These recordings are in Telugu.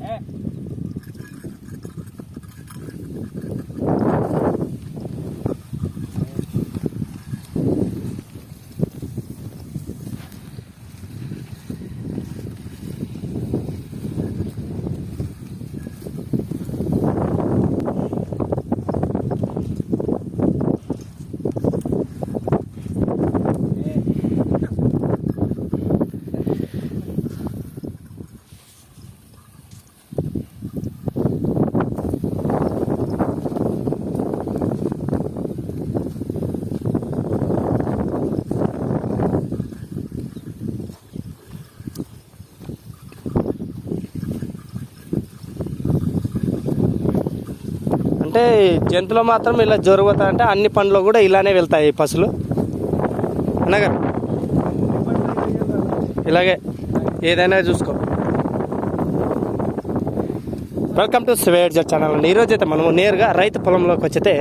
હે? అంటే జంతువులు మాత్రం ఇలా జరుగుతా అంటే అన్ని పనులు కూడా ఇలానే వెళ్తాయి పసులు అనగా ఇలాగే ఏదైనా చూసుకో. వెల్కమ్ టు స్వేడ్ ఛానల్ అండి. ఈరోజు అయితే మనము నేరుగా రైతు పొలంలోకి వచ్చితే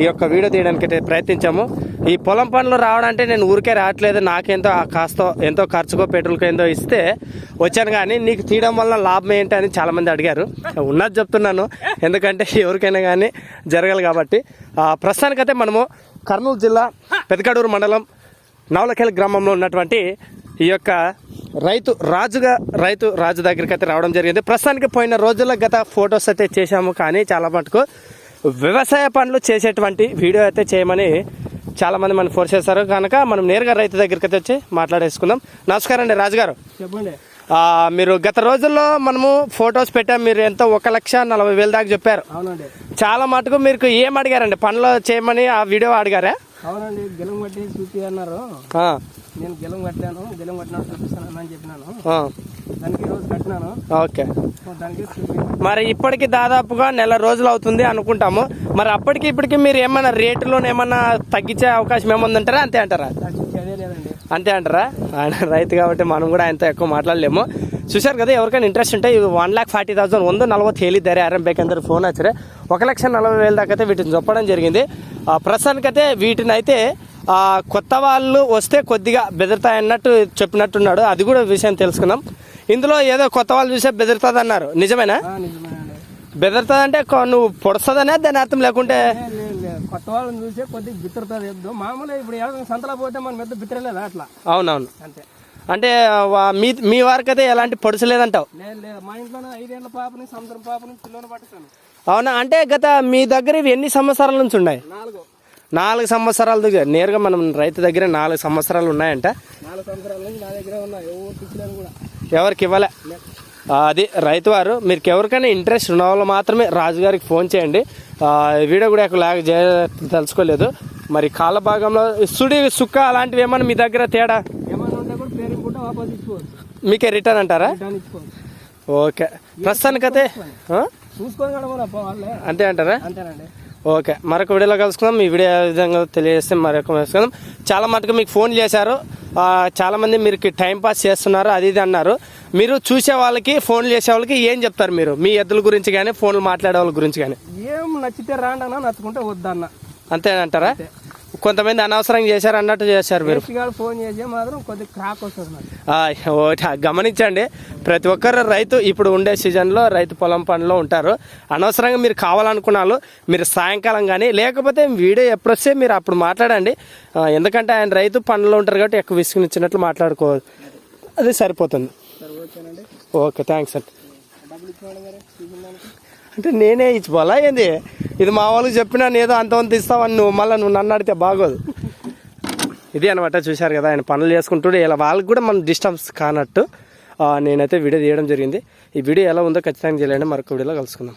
ఈ యొక్క వీడియో తీయడానికి అయితే ప్రయత్నించాము. ఈ పొలం పనులు రావడంటే నేను ఊరికే రావట్లేదు. నాకెంతో ఆ కాస్త ఎంతో ఖర్చుకో పెట్రోల్కో ఏందో ఇస్తే వచ్చాను కానీ నీకు తీయడం వల్ల లాభం ఏంటి అని చాలామంది అడిగారు. ఉన్నది చెప్తున్నాను. ఎందుకంటే ఎవరికైనా కానీ జరగాలి కాబట్టి. ప్రస్తుతానికైతే మనము కర్నూలు జిల్లా పెదకడూరు మండలం నవలఖేల్ గ్రామంలో ఉన్నటువంటి ఈ యొక్క రైతు రాజుగా రైతు రాజు దగ్గరికి అయితే రావడం జరిగింది. ప్రస్తుతానికి పోయిన రోజుల్లో గత ఫొటోస్ అయితే చేశాము కానీ చాలా మటుకు వ్యవసాయ పనులు చేసేటువంటి వీడియో అయితే చేయమని చాలా మంది మనం ఫోర్స్ చేస్తారు కనుక మనం నేరుగా రైతు దగ్గరికి అయితే వచ్చి మాట్లాడేసుకుందాం. నమస్కారం అండి రాజుగారు. చెప్పండి. మీరు గత రోజుల్లో మనము ఫొటోస్ పెట్టాం. మీరు ఎంతో ఒక లక్ష నలభై వేల దాకా చెప్పారు. అవునండి. చాలా మటుకు మీకు ఏం అడిగారండి? పనులు చేయమని ఆ వీడియో అడిగారా? అవునండి గెలం కట్టి చూపి అన్నారు. నేను గెలం కట్టాను గెలం కట్టినాను చూపిస్తాను అని చెప్పినాను. దానికి రోజు కట్టినాను. ఓకే. దానికి మరి ఇప్పటికి దాదాపుగా నెల రోజులు అవుతుంది అనుకుంటాము. మరి అప్పటికి ఇప్పటికి మీరు ఏమైనా రేటులో ఏమన్నా తగ్గించే అవకాశం ఏముందంటారా? అంతే అంటారా? అంతే అంటారా? ఆయన రైతు కాబట్టి మనం కూడా ఆయనతో ఎక్కువ మాట్లాడలేము. చూశారు కదా ఎవరికైనా ఇంట్రెస్ట్ ఉంటే వన్ ల్యాక్ ఫార్టీ ಫಾರ್ಟಿ వంద ಒಂದು ನಲವತ್ತು ಹೇಳಿದ್ದಾರೆ బేక్ అందరు ఫోన్ వచ్చారే. ఒక లక్ష నలభై వేల దాకైతే వీటిని చొప్పడం జరిగింది. ప్రస్తుతానికైతే వీటినైతే కొత్త వాళ్ళు వస్తే కొద్దిగా బెదిరితాయన్నట్టు చెప్పినట్టున్నాడు. అది కూడా విషయం తెలుసుకున్నాం ఇందులో ఏదో కొత్త వాళ్ళు చూసే బెదిరితుంది అన్నారు నిజమేనా బెదిరితుంది అంటే నువ్వు పొడుస్తుందనే దాని అర్థం లేకుంటే కొత్త వాళ్ళని చూసే కొద్దిగా బిత్తరుతుంది ఎద్దు మామూలుగా ఇప్పుడు ఎవరైనా సంతలో పోతే మన మెద్ద బిత్తరలేదా అట్లా? అవునవును. అంతే. అంటే మీ మీ వారికి అయితే ఎలాంటి పొడుసు లేదంటావు లేదు లేదు. మా ఇంట్లోనే ఐదేళ్ళ పాపని సంవత్సరం పాపని పిల్లని పట్టుతాను అవునా? అంటే గత మీ దగ్గర ఇవి ఎన్ని సంవత్సరాల నుంచి ఉన్నాయి? నాలుగు. నాలుగు సంవత్సరాల దగ్గర. నేరుగా మనం రైతు దగ్గర నాలుగు సంవత్సరాలు ఉన్నాయంట. నాలుగు సంవత్సరాల నుంచి నా దగ్గర ఉన్నాయి. ఎవరు పిచ్చిలేను కూడా. ఎవరికి ఇవ్వలే? అది రైతు వారు మీరు ఎవరికైనా ఇంట్రెస్ట్ ఉన్న వాళ్ళు మాత్రమే రాజుగారికి ఫోన్ చేయండి. వీడియో కూడా ఎక్కువ లాగ్ చేయ- తెలుసుకోలేదు. మరి కాళ్ళ భాగంలో సుడి సుక్క అలాంటివి ఏమన్నా మీ దగ్గర తేడా? ఏమైనా మీకే రిటర్న్ అంటారా? ఓకే. ప్రస్తుతానికైతే? చూసుకొని అంతే అంటారా? అంతేనండి. ఓకే మరొక వీడియోలో కలుసుకుందాం. ఈ వీడియో ఏ విధంగా తెలియజేస్తే మరొక కలుసుకుందాం. చాలా మటుకు మీకు ఫోన్ చేశారు. ఆ, చాలా మంది మీరు టైం పాస్ చేస్తున్నారు అది ఇది అన్నారు. మీరు చూసే వాళ్ళకి ఫోన్లు చేసే వాళ్ళకి ఏం చెప్తారు మీరు? మీ ఎద్దుల గురించి కానీ ఫోన్లు మాట్లాడే వాళ్ళ గురించి కానీ ఏం నచ్చితే రాండన్నా నచ్చుకుంటే వద్దన్న. అంతేనంటారా? కొంతమంది అనవసరంగా చేశారు అన్నట్టు చేశారు మీరు. ఫోన్ చేసి మాత్రం కొద్దిగా క్రాక్ వస్తుంది గమనించండి ప్రతి ఒక్కరు రైతు ఇప్పుడు ఉండే సీజన్లో రైతు పొలం పనిలో ఉంటారు. అనవసరంగా మీరు కావాలనుకున్నారు మీరు సాయంకాలం కానీ లేకపోతే వీడియో ఎప్పుడు వస్తే మీరు అప్పుడు మాట్లాడండి. ఎందుకంటే ఆయన రైతు పనులు ఉంటారు కాబట్టి ఎక్కువ విసుగునిచ్చినట్లు మాట్లాడుకో అది సరిపోతుంది. ఓకే థ్యాంక్స్ అండి. అంటే నేనే ఇచ్చిపోవాలా ఏంది? ఇది మా వాళ్ళకి చెప్పినా ఏదో అంతవంత ఇస్తావని నువ్వు మళ్ళీ నువ్వు నన్ను అడితే బాగోదు. ఇది అనమాట చూశారు కదా ఆయన పనులు చేసుకుంటూ ఇలా వాళ్ళకి కూడా మనం డిస్టర్బ్స్ కానట్టు నేనైతే వీడియో తీయడం జరిగింది. ఈ వీడియో ఎలా ఉందో ఖచ్చితంగా చేయాలండి మరొక వీడియోలో కలుసుకుందాం.